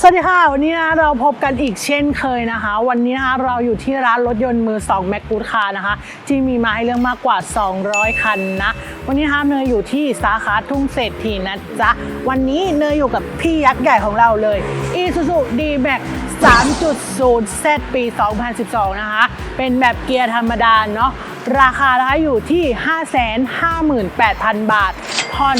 สวัสดีค่ะ วันนี้นะเราพบกันอีกเช่นเคยนะคะ วันนี้นะคะเราอยู่ที่ร้านรถยนต์มือ2 m c กูดคานะคะ ที่มีมาให้เรื่องมากกว่า 200 คันนะ วันนี้นะคะเนยอยู่ที่สาขาทุ่งเศรษฐีนะจ๊ะ วันนี้เนยอยู่กับพี่ยักษ์ใหญ่ของเราเลย Isuzu D-Max 3.0 Z ปี 2012 นะคะ เป็นแบบเกียร์ธรรมดาเนาะ ราคานะคะอยู่ที่ 558,000 บาทผ่อน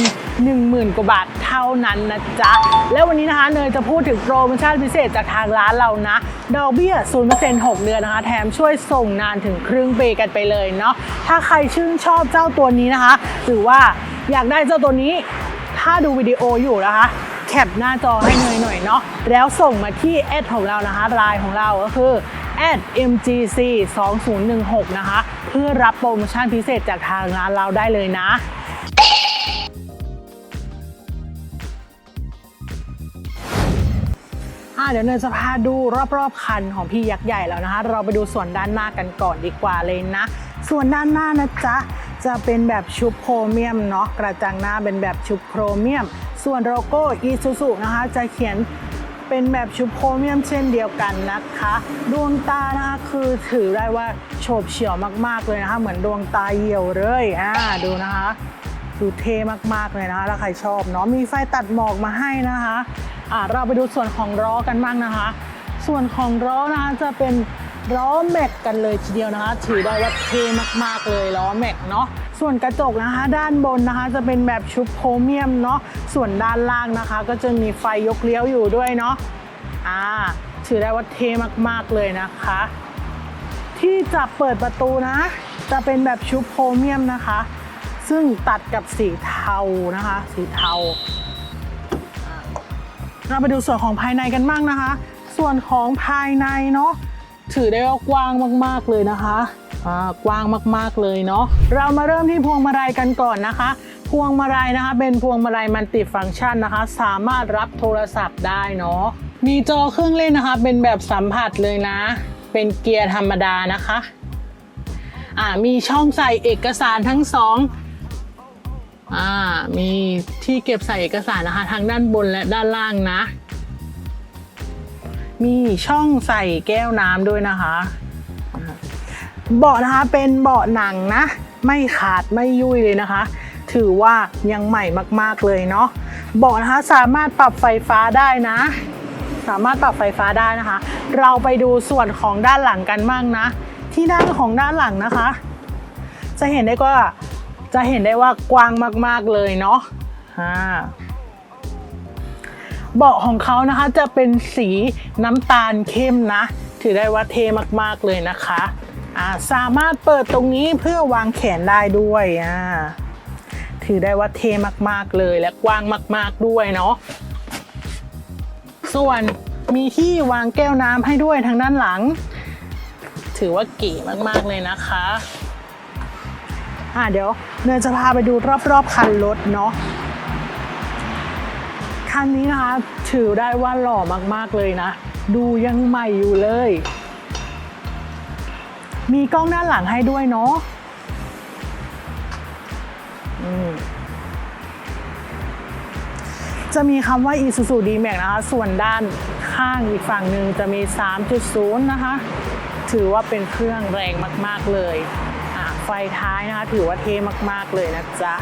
10,000 กว่าบาทเท่านั้นนะจ๊ะ แล้ววันนี้นะคะเนยจะพูดถึงโปรโมชั่นพิเศษจากทางร้านเรานะ ดอกเบี้ย 0% 6 เดือนนะคะ แถมช่วยส่งนานถึงครึ่งปีกันไปเลยเนาะ ถ้าใครชื่นชอบเจ้าตัวนี้นะคะ หรือว่าอยากได้เจ้าตัวนี้ ถ้าดูวิดีโออยู่นะคะแคปหน้าจอให้เนยหน่อยเนาะ แล้วส่งมาที่แอดของเรานะคะไลน์ของเราก็คือ mgc 2016นะคะ เพื่อรับโปรโมชั่นพิเศษจากทางร้านเราได้เลยนะอะเดี๋ยวเนยจะพาดูรอบๆคันของพี่ยักษ์ใหญ่แล้วนะคะ เราไปดูส่วนด้านหน้ากันก่อนดีกว่าเลยนะ ส่วนด้านหน้านะจ๊ะ จะเป็นแบบชุบโครเมียมเนาะกระจังหน้าเป็นแบบชุบโครเมียม ส่วนโลโก้อีซูซูนะคะ จะเขียน เป็นแบบชุบโครเมียมเช่นเดียวกันนะคะดวงตานะคะคือถือได้ว่าโฉบเฉี่ยวมากๆเลยนะคะ เหมือนดวงตาเหี่ยวเลยอ่าดูนะคะดูเท่มากๆเลยนะคะถ้าใครชอบเนาะมีไฟตัดหมอกมาให้นะคะอะเราไปดูส่วนของล้อกันบ้างนะคะ ส่วนของล้อนะคะจะเป็นล้อแม็กกันเลยทีเดียวนะคะ ถือได้ว่าเท่มากๆเลยล้อแม็กเนาะ ส่วนกระจกนะคะ ด้านบนนะคะ จะเป็นแบบชุบโครเมียมเนาะส่วนด้านล่างนะคะ ก็จะมีไฟยกเลี้ยวอยู่ด้วยเนาะอ่าถือได้ว่าเท่มากๆเลยนะคะ ที่จะเปิดประตูนะ จะเป็นแบบชุบโครเมียมนะคะ ซึ่งตัดกับสีเทานะคะ สีเทาเราไปดูส่วนของภายในกันบ้างนะคะ ส่วนของภายในเนาะถือได้ว่ากว้างมาก ๆเลยนะคะ กว้างมากๆเลยเนาะเรามาเริ่มที่พวงมาลัยกันก่อนนะคะ พวงมาลัยนะคะ เป็นพวงมาลัยมัลติฟังก์ชันนะคะ สามารถรับโทรศัพท์ได้เนาะมีจอเครื่องเล่นนะคะ เป็นแบบสัมผัสเลยนะ เป็นเกียร์ธรรมดานะคะอ่ามีช่องใส่เอกสารทั้งสองอ่ามีที่เก็บใส่เอกสารนะคะ ทั้งด้านบนและด้านล่างนะ มีช่องใส่แก้วน้ำด้วยนะคะ เบาะนะคะเป็นเบาะหนังนะ ไม่ขาดไม่ยุ่ยเลยนะคะ ถือว่ายังใหม่มากๆเลยเนาะเบาะนะคะสามารถปรับไฟฟ้าได้นะ สามารถปรับไฟฟ้าได้นะคะ เราไปดูส่วนของด้านหลังกันบ้างนะ ที่ด้านของด้านหลังนะคะ จะเห็นได้ว่าจะเห็นได้ว่ากว้างมากๆเลยเนาะอ่าเบาะของเขานะคะจะเป็นสีน้ำตาลเข้มนะ ถือได้ว่าเท่มากๆเลยนะคะ สามารถเปิดตรงนี้เพื่อวางแขนได้ด้วยอ่าถือได้ว่าเทมากๆเลยและกว้างมาก ๆด้วยเนาะส่วนมีที่วางแก้วน้ำให้ด้วยทางด้านหลัง ถือว่าเก๋มากๆเลยนะคะอะเดี๋ยวเนยจะพาไปดูรอบๆคันรถเนาะคันนี้นะคะถือได้ว่าหล่อมากๆเลยนะ ดูยังใหม่อยู่เลย มีกล้องด้านหลังให้ด้วยเนาะจะมีคำว่า Isuzu D-Max นะคะ ส่วนด้านข้างอีกฝั่งหนึ่งจะมี 3.0 นะคะ ถือว่าเป็นเครื่องแรงมาก ๆ เลยไฟท้ายนะคะ ถือว่าเท่มาก ๆ เลยนะจ๊ะ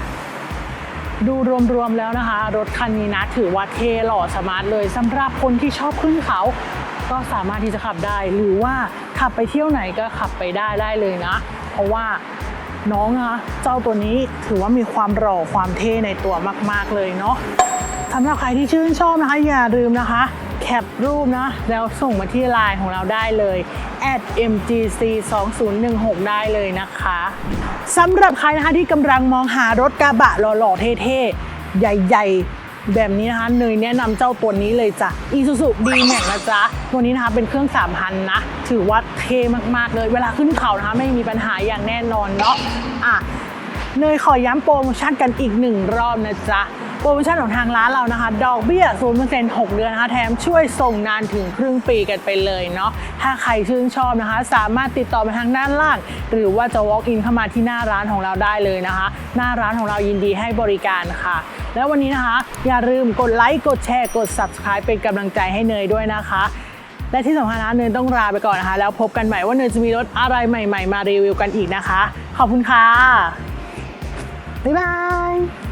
ดูรวม ๆ แล้วนะคะ รถคันนี้นะ ถือว่าเท่หล่อสมาร์ทเลยสำหรับคนที่ชอบขึ้นเขา ก็สามารถที่จะขับได้ หรือว่าขับไปเที่ยวไหนก็ขับไปได้ได้เลยนะ เพราะว่าน้องนะเจ้าตัวนี้ถือว่ามีความหล่อความเท่ในตัวมาก ๆ เลยเนาะสำหรับใครที่ชื่นชอบนะคะ อย่าลืมนะคะ แคปรูปนะ แล้วส่งมาที่ไลน์ของเราได้เลย @mgc 2016ได้เลยนะคะสำหรับใครนะคะที่กำลังมองหารถกระบะหล่อๆเท่ๆ ใหญ่ ๆ แบบนี้นะคะเนยแนะนำเจ้าตัวนี้เลยจ้ะ Isuzu D-Max นะจ๊ะ ตัวนี้นะคะเป็นเครื่อง 3,000 นะ ถือว่าเท่มากๆเลย เวลาขึ้นเขานะคะไม่มีปัญหาอย่างแน่นอนเนาะอะเนยขอย้ำโปรโมชั่นกันอีกหนึ่งรอบนะจ๊ะ ปรโมชั่นของทางร้านเรานะคะ ดอกเบี้ย 0% 6 เดือนนะคะ แถมช่วยส่งนานถึงครึ่งปีกันไปเลยเนาะ ถ้าใครชื่นชอบนะคะ สามารถติดต่อมาทางด้านล่าง หรือว่าจะ walk in เข้ามาที่หน้าร้านของเราได้เลยนะคะ หน้าร้านของเรายินดีให้บริการค่ะ แล้ววันนี้นะคะ อย่าลืมกดไลค์ กดแชร์ กด subscribe เป็นกำลังใจให้เนยด้วยนะคะ และที่สำคัญนะเนยต้องลาไปก่อนนะคะ แล้วพบกันใหม่ว่าเนยจะมีรถอะไรใหม่ ๆ มารีวิวกันอีกนะคะ ขอบคุณค่ะ บ๊ายบาย